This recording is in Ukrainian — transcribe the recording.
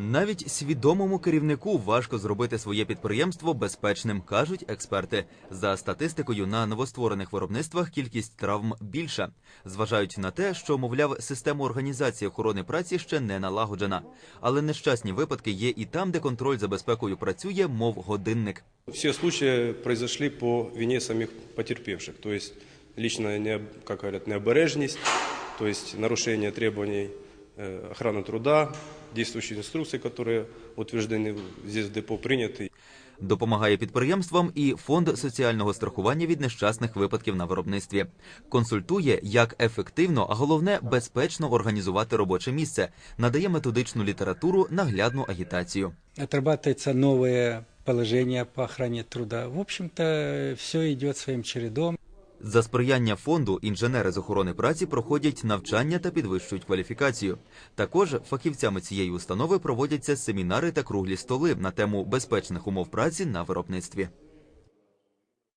Навіть свідомому керівнику важко зробити своє підприємство безпечним, кажуть експерти. За статистикою на новостворених виробництвах кількість травм більша. Зважають на те, що, мовляв, система організації охорони праці ще не налагоджена. Але нещасні випадки є і там, де контроль за безпекою працює, мов годинник. Все случаи произошли по вине самих потерпевших, то есть личная, не, как говорят, необережность, то есть нарушение требований охраны труда, действующих инструкций, которые утверждены здесь в депо, приняты. Допомагає підприємствам і фонд соціального страхування від нещасних випадків на виробництві. Консультує, як ефективно, а головне безпечно організувати робоче місце, надає методичну літературу, наглядну агітацію. отрабатываются новые положения по охране труда. В общем-то, все идет своим чередом. За сприяння фонду інженери з охорони праці проходять навчання та підвищують кваліфікацію. Також фахівцями цієї установи проводяться семінари та круглі столи на тему безпечних умов праці на виробництві.